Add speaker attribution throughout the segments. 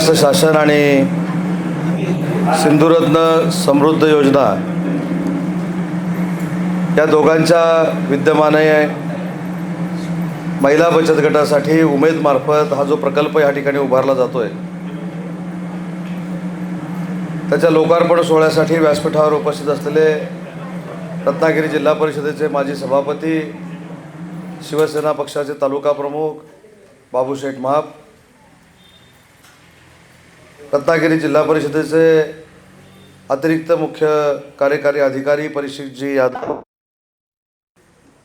Speaker 1: महाराष्ट्र शासन आणि सिंधुरत्न समृद्ध योजना या दोघांच्या विद्यमाने महिला बचत गटासाठी उमेदमार्फत हा जो प्रकल्प या ठिकाणी उभारला जातो आहे त्याच्या लोकार्पण सोहळ्यासाठी व्यासपीठावर उपस्थित असलेले रत्नागिरी जिल्हा परिषदेचे माजी सभापती शिवसेना पक्षाचे तालुका प्रमुख बाबूशेठ महाप रत्नागिरी जिल्हा परिषदेचे अतिरिक्त मुख्य कार्यकारी अधिकारी परिषदजी यादव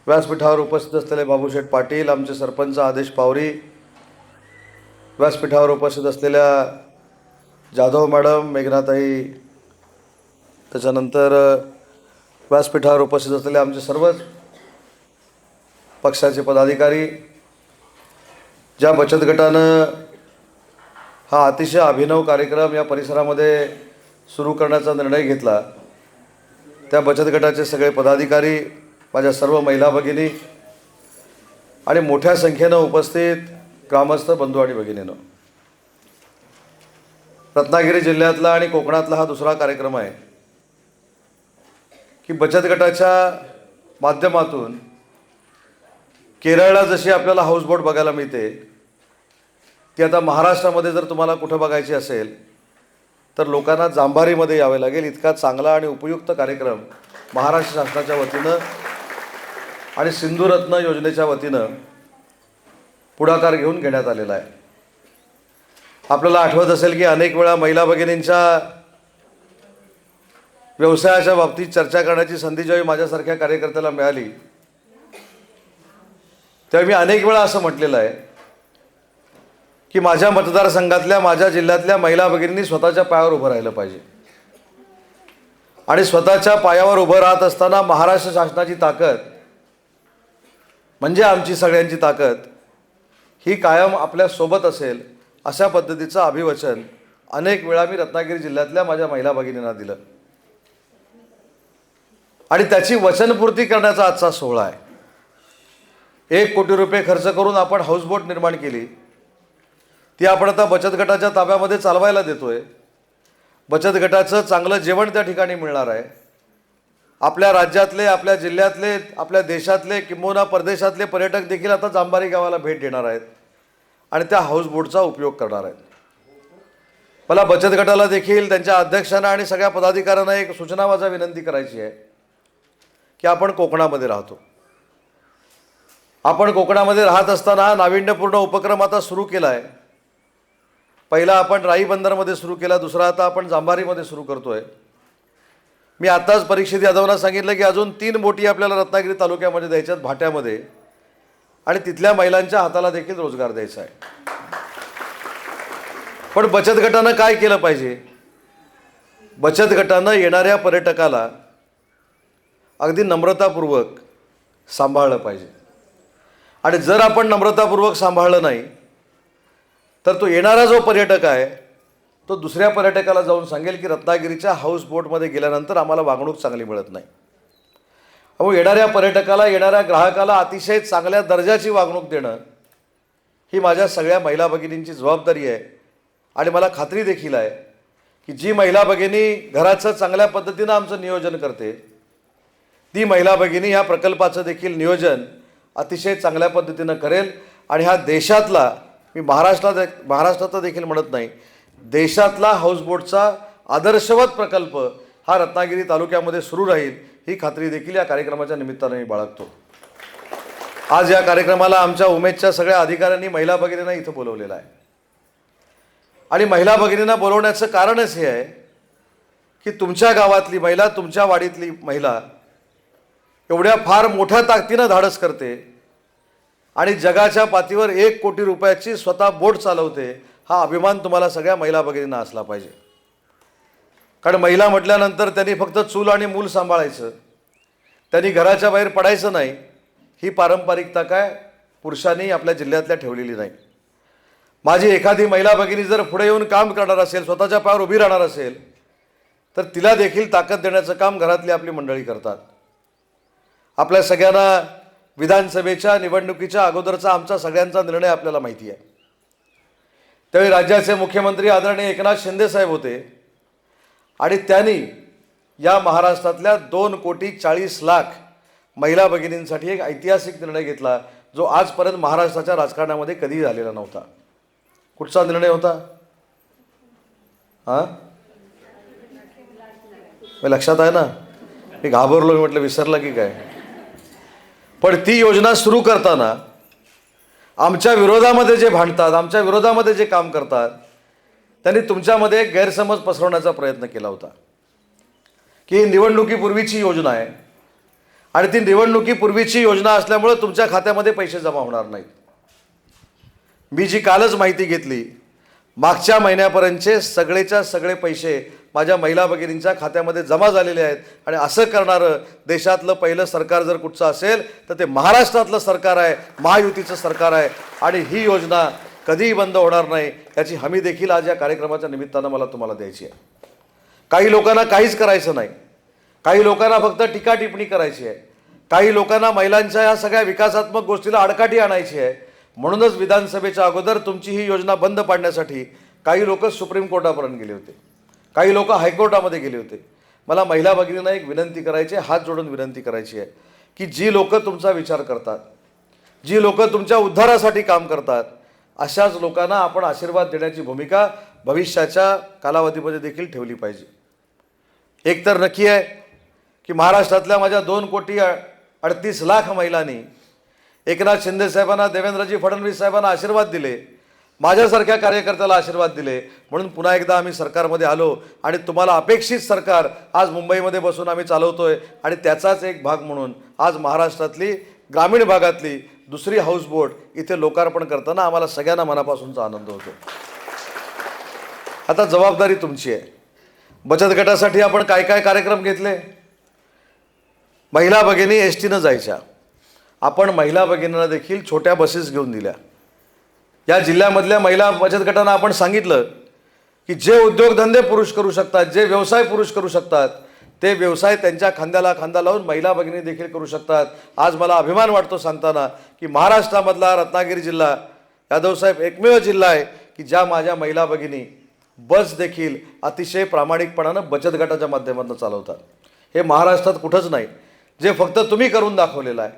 Speaker 1: व्यासपीठावर उपस्थित असलेले बाबूशेठ पाटील आमचे सरपंच आदेश पावरी व्यासपीठावर उपस्थित असलेल्या जाधव मॅडम मेघनाताई त्याच्यानंतर व्यासपीठावर उपस्थित असलेले आमचे सर्वच पक्षाचे पदाधिकारी ज्या बचत गटानं हा अतिशय अभिनव कार्यक्रम या परिसरामध्ये सुरू करण्याचा निर्णय घेतला. त्या बचत गटाचे सगळे पदाधिकारी माझ्या सर्व महिला भगिनी आणि मोठ्या संख्येनं उपस्थित ग्रामस्थ बंधू आणि भगिनीनं. रत्नागिरी जिल्ह्यातला आणि कोकणातला हा दुसरा कार्यक्रम आहे की बचत गटाच्या माध्यमातून केरळला जशी आपल्याला हाऊसबोट बघायला मिळते ती आता महाराष्ट्रामध्ये जर तुम्हाला कुठं बघायची असेल तर लोकांना जांभारीमध्ये यावे लागेल. इतका चांगला आणि उपयुक्त कार्यक्रम महाराष्ट्र शासनाच्या वतीनं आणि सिंधुरत्न योजनेच्या वतीनं पुढाकार घेऊन घेण्यात आलेला आहे. आपल्याला आठवत असेल की अनेक वेळा महिला भगिनींच्या व्यवसायाच्या बाबतीत चर्चा करण्याची संधी ज्यावेळी माझ्यासारख्या कार्यकर्त्याला मिळाली त्यावेळी मी अनेक वेळा असं म्हटलेलं आहे की माझ्या मतदारसंघातल्या माझ्या जिल्ह्यातल्या महिला भगिनींनी स्वतःच्या पायावर उभं राहिलं पाहिजे. आणि स्वतःच्या पायावर उभं राहत असताना महाराष्ट्र शासनाची ताकद म्हणजे आमची सगळ्यांची ताकद ही कायम आपल्यासोबत असेल अशा पद्धतीचं अभिवचन अनेक वेळा मी रत्नागिरी जिल्ह्यातल्या माझ्या महिला भगिनींना दिलं. आणि त्याची वचनपूर्ती करण्याचा आजचा सोहळा आहे. एक कोटी रुपये खर्च करून आपण हाऊसबोट निर्माण केली. ती आपण आता बचत गटाच्या ताब्यामध्ये चालवायला देतो आहे बचत गटाचं चांगलं जेवण त्या ठिकाणी मिळणार आहे. आपल्या राज्यातले आपल्या जिल्ह्यातले आपल्या देशातले किंबहुना परदेशातले पर्यटक देखील आता जांभारी गावाला भेट देणार आहेत आणि त्या हाऊसबोटचा उपयोग करणार आहेत. मला बचत गटाला देखील त्यांच्या अध्यक्षांना आणि सगळ्या पदाधिकाऱ्यांना एक सूचना माझा विनंती करायची आहे की आपण कोकणामध्ये राहतो. आपण कोकणामध्ये राहत असताना नाविन्यपूर्ण उपक्रम आता सुरू केला आहे पहिला आपण राई बंदरमध्ये सुरू केला दुसरा आता आपण जांभारीमध्ये सुरू करतो आहे मी आत्ताच परीक्षित यादवना सांगितलं की अजून तीन बोटी आपल्याला रत्नागिरी तालुक्यामध्ये द्यायच्यात भाट्यामध्ये. आणि तिथल्या महिलांच्या हाताला देखील रोजगार द्यायचा आहे. पण बचत गटानं काय केलं पाहिजे? बचत गटानं येणाऱ्या पर्यटकाला अगदी नम्रतापूर्वक सांभाळलं पाहिजे. आणि जर आपण नम्रतापूर्वक सांभाळलं नाही तर तो येणारा जो पर्यटक आहे तो दुसऱ्या पर्यटकाला जाऊन सांगेल की रत्नागिरीच्या हाऊस बोटमध्ये गेल्यानंतर आम्हाला वागणूक चांगली मिळत नाही. अहो येणाऱ्या पर्यटकाला येणाऱ्या ग्राहकाला अतिशय चांगल्या दर्जाची वागणूक देणं ही माझ्या सगळ्या महिला भगिनींची जबाबदारी आहे. आणि मला खात्री देखील आहे की जी महिला भगिनी घराचं चांगल्या पद्धतीनं आमचं नियोजन करते ती महिला भगिनी ह्या प्रकल्पाचं देखील नियोजन अतिशय चांगल्या पद्धतीनं करेल. आणि हा देशातला मी महाराष्ट्रात महाराष्ट्रात देखील म्हणत नाही. देशातला हाऊसबोटचा आदर्शवत प्रकल्प हा रत्नागिरी तालुक्यामध्ये सुरू राहील ही खात्री देखील या कार्यक्रमाच्या निमित्ताने मी बाळगतो. आज या कार्यक्रमाला आमच्या उमेदच्या सगळ्या अधिकाऱ्यांनी महिला भगिनींना इथं बोलवलेलं आहे. आणि महिला भगिनींना बोलवण्याचं कारणच हे आहे की तुमच्या गावातली महिला तुमच्या वाडीतली महिला एवढ्या फार मोठ्या ताकदीनं धाडस करते आणि जगाच्या पातळीवर एक कोटी रुपयाची स्वतः बोट चालवते हा अभिमान तुम्हाला सगळ्या महिला भगिनींना असला पाहिजे. कारण महिला म्हटल्यानंतर त्यांनी फक्त चूल आणि मूल सांभाळायचं. त्यांनी घराच्या बाहेर पडायचं नाही. ही पारंपरिकता काय? पुरुषांनी आपल्या जिल्ह्यातल्या ठेवलेली नाही. माझी एखादी महिला भगिनी जर पुढे येऊन काम करणार असेल स्वतःच्या पायावर उभी राहणार असेल तर तिला देखील ताकद देण्याचं काम घरातली आपली मंडळी करतात. आपल्या सगळ्यांना विधानसभेच्या निवडणुकीच्या अगोदरचा आमचा सगळ्यांचा निर्णय आपल्याला माहिती आहे. त्यावेळी राज्याचे मुख्यमंत्री आदरणीय एकनाथ शिंदे साहेब होते. आणि त्यांनी या महाराष्ट्रातल्या दोन कोटी चाळीस लाख महिला भगिनींसाठी एक ऐतिहासिक निर्णय घेतला जो आजपर्यंत महाराष्ट्राच्या राजकारणामध्ये कधीही झालेला नव्हता. कुठचा निर्णय होता? हां? लक्षात आहे ना? मी घाबरलो मी म्हटलं विसरलं की काय? पण ती योजना सुरू करताना आमच्या विरोधामध्ये जे भांडतात आमच्या विरोधामध्ये जे काम करतात त्यांनी तुमच्यामध्ये गैरसमज पसरवण्याचा प्रयत्न केला होता. की ही निवडणुकीपूर्वीची योजना आहे आणि ती निवडणुकीपूर्वीची योजना असल्यामुळं तुमच्या खात्यामध्ये पैसे जमा होणार नाहीत. मी जी कालच माहिती घेतली मागच्या महिन्यापर्यंतचे सगळेच्या सगळे पैसे माझ्या महिला भगिनींच्या खात्यामध्ये जमा झालेले आहेत. आणि असं करणारं देशातलं पहिलं सरकार जर कुठचं असेल तर ते महाराष्ट्रातलं सरकार आहे महायुतीचं सरकार आहे. आणि ही योजना कधीही बंद होणार नाही याची हमी देखील आज या कार्यक्रमाच्या निमित्तानं मला तुम्हाला द्यायची आहे. काही लोकांना काहीच करायचं नाही. काही लोकांना फक्त टीका टिप्पणी करायची आहे. काही लोकांना महिलांच्या या सगळ्या विकासात्मक गोष्टीला आडकाठी आणायची आहे. म्हणूनच विधानसभेच्या अगोदर तुमची ही योजना बंद पाडण्यासाठी काही लोक सुप्रीम कोर्टापर्यंत गेले होते. काही लोक हायकोर्टामध्ये गेले होते. मला महिला भगिनींना एक विनंती करायची आहे हात जोडून विनंती करायची आहे की जी लोक तुमचा विचार करतात जी लोक तुमच्या उद्धारासाठी काम करतात अशाच लोकांना आपण आशीर्वाद देण्याची भूमिका भविष्याच्या कालावधीमध्ये देखील ठेवली पाहिजे. एक तर नक्की आहे की महाराष्ट्रातल्या माझ्या दोन कोटी अ- अडतीस लाख महिलांनी एकनाथ शिंदे साहेबांना देवेंद्रजी फडणवीस साहेबांना आशीर्वाद दिले माझ्यासारख्या कार्यकर्त्याला आशीर्वाद दिले. म्हणून पुन्हा एकदा आम्ही सरकारमध्ये आलो आणि तुम्हाला अपेक्षित सरकार आज मुंबईमध्ये बसून आम्ही चालवतोय. आणि त्याचाच एक भाग म्हणून आज महाराष्ट्रातली ग्रामीण भागातली दुसरी हाऊसबोट इथे लोकार्पण करताना आम्हाला सगळ्यांना मनापासूनचा आनंद होतो. आता जबाबदारी तुमची आहे. बचत गटासाठी आपण काय काय कार्यक्रम घेतले? महिला भगिनी एस टीनं जायच्या. आपण महिला भगिनींना देखील छोट्या बसेस घेऊन दिल्या. या जिल्ह्यामधल्या महिला बचत गटांना आपण सांगितलं की जे उद्योगधंदे पुरुष करू शकतात जे व्यवसाय पुरुष करू शकतात ते व्यवसाय त्यांच्या खांद्याला खांदा लावून महिला भगिनी देखील करू शकतात. आज मला अभिमान वाटतो सांगताना की महाराष्ट्रामधला रत्नागिरी जिल्हा यादवसाहेब एकमेव जिल्हा आहे की ज्या माझ्या महिला भगिनी बस देखील अतिशय प्रामाणिकपणानं बचत गटाच्या माध्यमातून चालवतात. हे महाराष्ट्रात कुठंच नाही. जे फक्त तुम्ही करून दाखवलेलं आहे.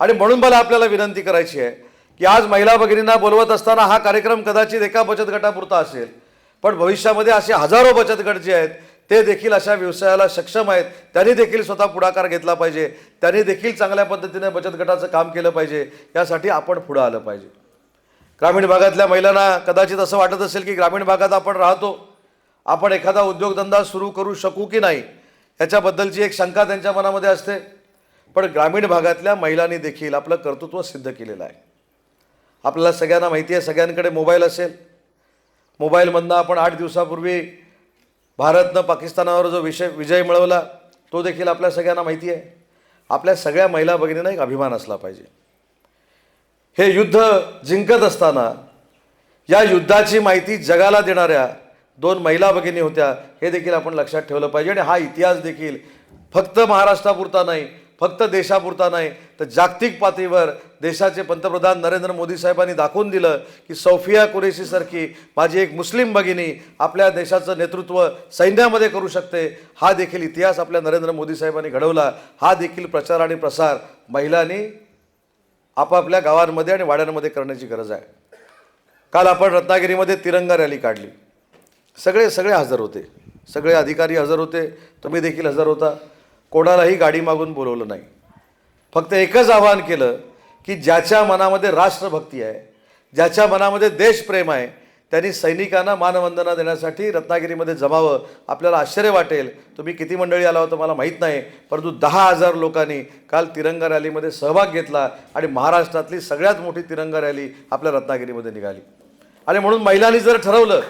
Speaker 1: आणि म्हणून मला आपल्याला विनंती करायची आहे की आज महिला भगिनींना बोलवत असताना हा कार्यक्रम कदाचित एका बचत गटापुरता असेल. पण भविष्यामध्ये असे हजारो बचत गट जे आहेत ते देखील अशा व्यवसायाला सक्षम आहेत. त्यांनी देखील स्वतः पुढाकार घेतला पाहिजे. त्यांनी देखील चांगल्या पद्धतीने बचत गटाचं काम केलं पाहिजे. यासाठी आपण पुढं आलं पाहिजे. ग्रामीण भागातल्या महिलांना कदाचित असं वाटत असेल की ग्रामीण भागात आपण राहतो. आपण एखादा उद्योगधंदा सुरू करू शकू की नाही याच्याबद्दलची एक शंका त्यांच्या मनामध्ये असते. पण ग्रामीण भागातल्या महिलांनी देखील आपलं कर्तृत्व सिद्ध केलेलं आहे. आपल्याला सगळ्यांना माहिती आहे सगळ्यांकडे मोबाईल असेल. मोबाईलमधनं आपण आठ दिवसापूर्वी भारतनं पाकिस्तानावर जो विषय विजय मिळवला तो देखील आपल्या सगळ्यांना माहिती आहे. आपल्या सगळ्या महिला भगिनींना एक अभिमान असला पाहिजे. हे युद्ध जिंकत असताना या युद्धाची माहिती जगाला देणाऱ्या दोन महिला भगिनी होत्या हे देखील आपण लक्षात ठेवलं पाहिजे. आणि हा इतिहास देखील फक्त महाराष्ट्रापुरता नाही फक्त देशापुरता नाही तर जागतिक पातळीवर देशाचे पंतप्रधान नरेंद्र मोदी साहेबांनी दाखवून दिलं की सौफिया कुरेशीसारखी माझी एक मुस्लिम भगिनी आपल्या देशाचं नेतृत्व सैन्यामध्ये करू शकते हा देखील इतिहास आपल्या नरेंद्र मोदी साहेबांनी घडवला. हा देखील प्रचार आणि प्रसार महिलांनी आपापल्या गावांमध्ये आणि वाड्यांमध्ये करण्याची गरज आहे. काल आपण रत्नागिरीमध्ये तिरंगा रॅली काढली. सगळे सगळे हजर होते. सगळे अधिकारी हजर होते. तुम्ही देखील हजर होता. कोणालाही गाडी मागून बोलवलं नाही. फक्त एकच आवाहन केलं की ज्याच्या मनामध्ये राष्ट्रभक्ती आहे ज्याच्या मनामध्ये देशप्रेम आहे त्यांनी सैनिकांना मानवंदना देण्यासाठी रत्नागिरीमध्ये जमावं आपल्याला आश्चर्य वाटेल. तुम्ही किती मंडळी आला होता मला माहीत नाही परंतु दहा हजार लोकांनी काल तिरंगा रॅलीमध्ये सहभाग घेतला आणि महाराष्ट्रातली सगळ्यात मोठी तिरंगा रॅली आपल्या रत्नागिरीमध्ये निघाली. आणि म्हणून महिलांनी जर ठरवलं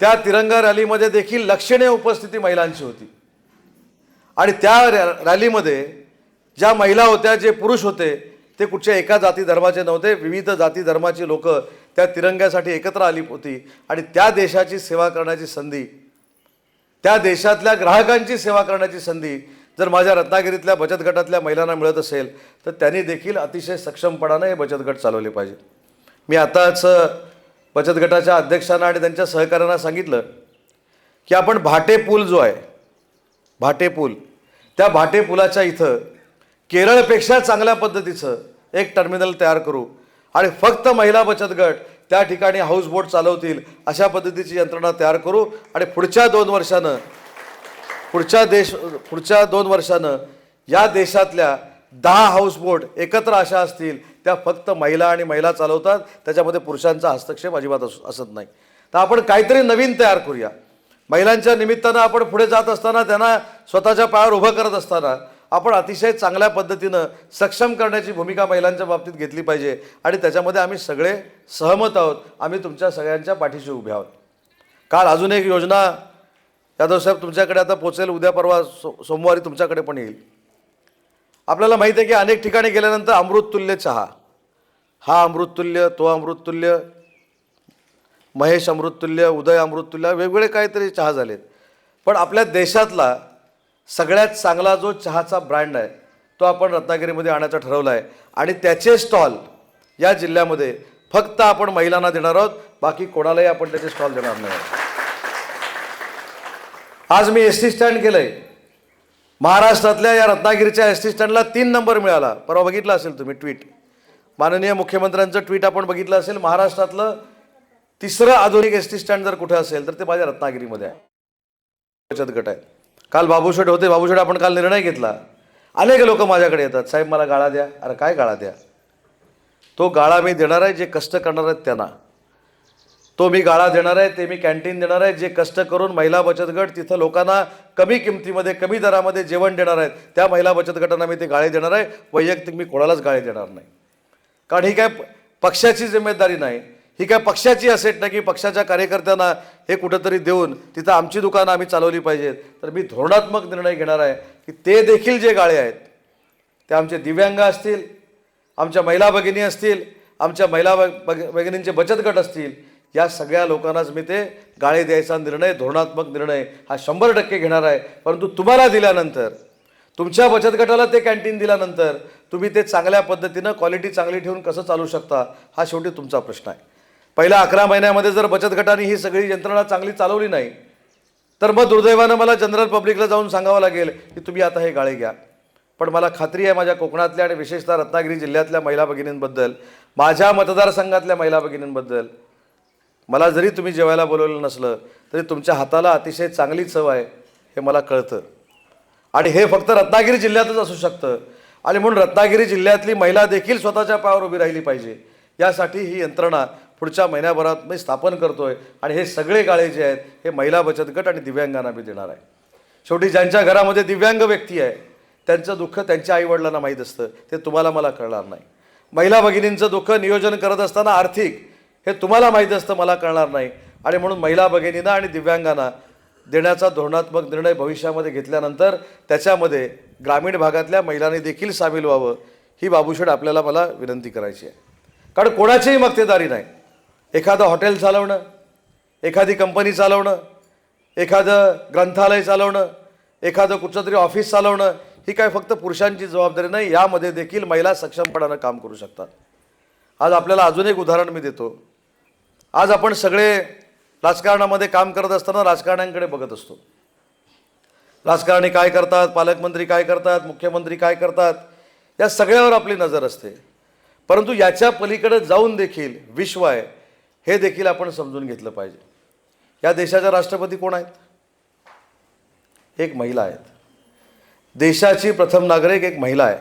Speaker 1: त्या तिरंगा रॅलीमध्ये देखील लक्षणीय उपस्थिती महिलांची होती. आणि त्या रॅ- रॅलीमध्ये ज्या महिला होत्या जे पुरुष होते ते कुठच्या एका जाती धर्माचे नव्हते. विविध जाती धर्माची लोक त्या तिरंग्यासाठी एकत्र आली होती. आणि त्या देशाची सेवा करण्याची संधी त्या देशातल्या ग्राहकांची सेवा करण्याची संधी जर माझ्या रत्नागिरीतल्या बचत गटातल्या महिलांना मिळत असेल तर त्यांनी देखील अतिशय सक्षमपणानं हे बचत गट चालवले पाहिजे मी आताच बचत गटाच्या अध्यक्षांना आणि त्यांच्या सहकाऱ्यांना सांगितलं की आपण भाटे पूल जो आहे भाटेपूल. त्या भाटेपुलाच्या इथं केरळपेक्षा चांगल्या पद्धतीचं एक टर्मिनल तयार करू. आणि फक्त महिला बचत गट त्या ठिकाणी हाऊसबोट चालवतील अशा पद्धतीची यंत्रणा तयार करू. आणि पुढच्या दोन वर्षानं पुढच्या देश पुढच्या दोन वर्षानं या देशातल्या दहा हाऊसबोट एकत्र अशा असतील त्या फक्त महिला आणि महिला चालवतात. त्याच्यामध्ये पुरुषांचा हस्तक्षेप अजिबात अस असत नाही. तर आपण काहीतरी नवीन तयार करूया. महिलांच्या निमित्तानं आपण पुढे जात असताना त्यांना स्वतःच्या पायावर उभं करत असताना आपण अतिशय चांगल्या पद्धतीनं सक्षम करण्याची भूमिका महिलांच्या बाबतीत घेतली पाहिजे आणि त्याच्यामध्ये आम्ही सगळे सहमत आहोत. आम्ही तुमच्या सगळ्यांच्या पाठीशी उभे आहोत. काल अजून एक योजना यादव साहेब तुमच्याकडे आता पोचेल. उद्या परवा सो सोमवारी तुमच्याकडे पण येईल. आपल्याला माहिती आहे की अनेक ठिकाणी गेल्यानंतर अमृततुल्य चहा. हा अमृततुल्य तो अमृततुल्य महेश अमृततुल्य उदय अमृततुल्य वेगवेगळे काहीतरी चहा झालेत. पण आपल्या देशातला सगळ्यात चांगला जो चहाचा ब्रँड आहे तो आपण रत्नागिरीमध्ये आणायचा ठरवला आहे. आणि त्याचे स्टॉल या जिल्ह्यामध्ये फक्त आपण महिलांना देणार आहोत बाकी कोणालाही आपण त्याचे स्टॉल देणार नाही. आज मी एस टी स्टँड केलं आहे महाराष्ट्रातल्या या रत्नागिरीच्या एस टी स्टँडला तीन नंबर मिळाला. परवा बघितलं असेल तुम्ही ट्विट. माननीय मुख्यमंत्र्यांचं ट्विट आपण बघितलं असेल. महाराष्ट्रातलं तिसरं आधुनिक एस टी स्टँड जर कुठे असेल तर ते माझ्या रत्नागिरीमध्ये आहे. बचत गट आहे. काल बाबूशेठ होते. बाबूशेठ आपण काल निर्णय घेतला. अनेक लोक माझ्याकडे येतात. साहेब मला गाळा द्या. अरे काय गाळा द्या? तो गाळा मी देणार आहे जे कष्ट करणार आहेत त्यांना. तो मी गाळा देणार आहे ते मी कॅन्टीन देणार आहे. जे कष्ट करून महिला बचत गट तिथं लोकांना कमी किमतीमध्ये कमी दरामध्ये जेवण देणार आहेत त्या महिला बचत गटांना मी ते गाळे देणार आहे. वैयक्तिक मी कोणालाच गाळे देणार नाही. कारण ही काय पक्षाची जिम्मेदारी नाही. ही काय पक्षाची असेट नाही की पक्षाच्या कार्यकर्त्यांना हे कुठंतरी देऊन तिथं आमची दुकानं आम्ही चालवली पाहिजेत. तर मी धोरणात्मक निर्णय घेणार आहे की ते देखील जे गाळे आहेत ते आमचे दिव्यांग असतील आमच्या महिला भगिनी असतील आमच्या महिला भग- भगिनींचे बचत गट असतील या सगळ्या लोकांनाच मी ते गाळे द्यायचा निर्णय धोरणात्मक निर्णय हा शंभर टक्के घेणार आहे. परंतु तुम्हाला दिल्यानंतर तुमच्या बचत गटाला ते कॅन्टीन दिल्यानंतर तुम्ही ते चांगल्या पद्धतीनं क्वालिटी चांगली ठेवून कसं चालू शकता हा शेवटी तुमचा प्रश्न आहे. पहिल्या अकरा महिन्यामध्ये जर बचत गटाने ही सगळी यंत्रणा चांगली चालवली नाही तर मग दुर्दैवानं मला जनरल पब्लिकला जाऊन सांगावं लागेल की तुम्ही आता हे गाळे घ्या. पण मला खात्री आहे माझ्या कोकणातल्या आणि विशेषतः रत्नागिरी जिल्ह्यातल्या महिला भगिनींबद्दल माझ्या मतदारसंघातल्या महिला भगिनींबद्दल मला जरी तुम्ही जेवायला बोलवलं नसलं तरी तुमच्या हाताला अतिशय चांगली चव आहे हे मला कळतं. आणि हे फक्त रत्नागिरी जिल्ह्यातच असू शकतं. आणि म्हणून रत्नागिरी जिल्ह्यातली महिला देखील स्वतःच्या पायावर उभी राहिली पाहिजे. यासाठी ही यंत्रणा पुढच्या महिन्याभरात मी स्थापन करतो आहे आणि हे सगळे गाळे जे आहेत हे महिला बचत गट आणि दिव्यांगांना मी देणार आहे. शेवटी ज्यांच्या घरामध्ये दिव्यांग व्यक्ती आहे त्यांचं दुःख त्यांच्या आईवडिलांना माहीत असतं ते तुम्हाला मला कळणार नाही. महिला भगिनींचं दुःख नियोजन करत असताना आर्थिक हे तुम्हाला माहीत असतं मला कळणार नाही. आणि म्हणून महिला भगिनींना आणि दिव्यांगांना देण्याचा धोरणात्मक निर्णय भविष्यामध्ये घेतल्यानंतर त्याच्यामध्ये ग्रामीण भागातल्या महिलांनी देखील सामील व्हावं ही बाबूशेठ आपल्याला मला विनंती करायची आहे. कारण कोणाचीही मक्तेदारी नाही. एखादं हॉटेल चालवणं एखादी कंपनी चालवणं एखादं ग्रंथालय चालवणं एखादं कुठचं तरी ऑफिस चालवणं ही काय फक्त पुरुषांची जबाबदारी नाही यामध्ये देखील महिला सक्षमपणानं काम करू शकतात. आज आपल्याला अजून एक उदाहरण मी देतो. आज आपण सगळे राजकारणामध्ये काम करत असताना राजकारण्यांकडे बघत असतो. राजकारणी काय करतात पालकमंत्री काय करतात मुख्यमंत्री काय करतात या सगळ्यावर आपली नजर असते. परंतु याच्या पलीकडे जाऊन देखील विश्व आहे. हे देखील आपण समजून घेतलं पाहिजे. या देशाच्या राष्ट्रपती कोण आहेत? एक महिला आहेत. देशाची प्रथम नागरिक एक महिला आहे.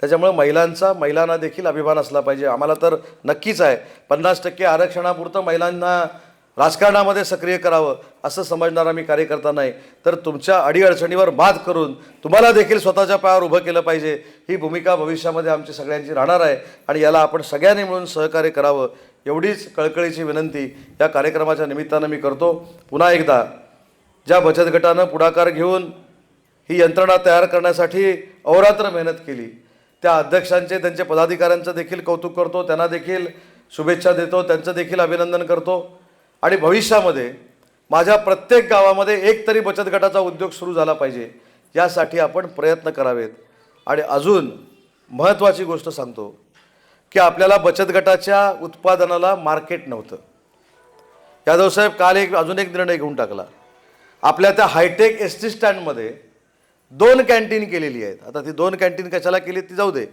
Speaker 1: त्याच्यामुळे महिलांचा महिलांना देखील अभिमान असला पाहिजे. आम्हाला तर नक्कीच आहे. पन्नास टक्के आरक्षणापुरतं महिलांना राजकारणामध्ये सक्रिय करावं असं समजणारा मी कार्यकर्ता नाही. तर तुमच्या अडीअडचणीवर मात करून तुम्हाला देखील स्वतःच्या पायावर उभं केलं पाहिजे. ही भूमिका भविष्यामध्ये आमची सगळ्यांची राहणार आहे आणि याला आपण सगळ्यांनी मिळून सहकार्य करावं एवढीच कळकळीची विनंती या कार्यक्रमाच्या निमित्तानं मी करतो. पुन्हा एकदा ज्या बचत गटानं पुढाकार घेऊन ही यंत्रणा तयार करण्यासाठी अहोरात्र मेहनत केली त्या अध्यक्षांचे त्यांचे पदाधिकाऱ्यांचं देखील कौतुक करतो त्यांना देखील शुभेच्छा देतो त्यांचं देखील अभिनंदन करतो. आणि भविष्यामध्ये माझ्या प्रत्येक गावामध्ये एक तरी बचत गटाचा उद्योग सुरू झाला पाहिजे यासाठी आपण प्रयत्न करावेत. आणि अजून महत्त्वाची गोष्ट सांगतो. की आपल्याला बचत गटाच्या उत्पादनाला मार्केट नव्हतं. यादवसाहेब काल एक अजून एक निर्णय घेऊन टाकला. आपल्या त्या हायटेक एस टी स्टँडमध्ये दोन कॅन्टीन केलेली आहेत. आता ती दोन कॅन्टीन कशाला केली ती जाऊ दे.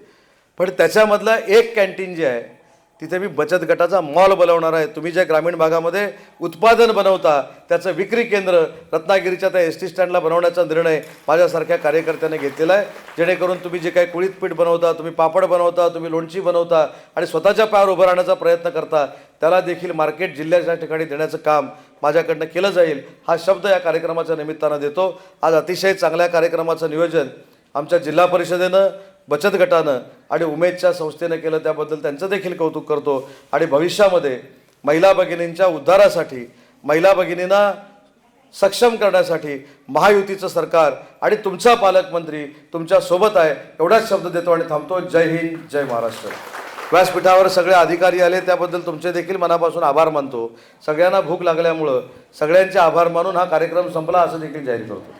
Speaker 1: पण त्याच्यामधलं एक कॅन्टीन जे आहे तिथे मी बचत गटाचा मॉल बनवणार आहे. तुम्ही ज्या ग्रामीण भागामध्ये उत्पादन बनवता त्याचं विक्री केंद्र रत्नागिरीच्या त्या एस टी स्टँडला बनवण्याचा निर्णय माझ्यासारख्या कार्यकर्त्याने घेतलेला आहे. जेणेकरून तुम्ही जे काही कुळीत पीठ बनवता तुम्ही पापड बनवता तुम्ही लोणची बनवता आणि स्वतःच्या पायावर उभं राहण्याचा प्रयत्न करता त्याला देखील मार्केट जिल्ह्याच्या ठिकाणी देण्याचं काम माझ्याकडनं केलं जाईल हा शब्द या कार्यक्रमाच्या निमित्तानं देतो. आज अतिशय चांगल्या कार्यक्रमाचं नियोजन आमच्या जिल्हा परिषदेनं बचत गटानं आणि उमेदच्या संस्थेनं केलं त्याबद्दल त्यांचं देखील कौतुक करतो. आणि भविष्यामध्ये महिला भगिनींच्या उद्धारासाठी महिला भगिनींना सक्षम करण्यासाठी महायुतीचं सरकार आणि तुमचा पालकमंत्री तुमच्यासोबत आहे एवढाच शब्द देतो आणि थांबतो. जय हिंद जय महाराष्ट्र. व्यासपीठावर सगळे अधिकारी आले त्याबद्दल तुमचे देखील मनापासून आभार मानतो. सगळ्यांना भूक लागल्यामुळं सगळ्यांचे आभार मानून हा कार्यक्रम संपला असं देखील जाहीर करतो.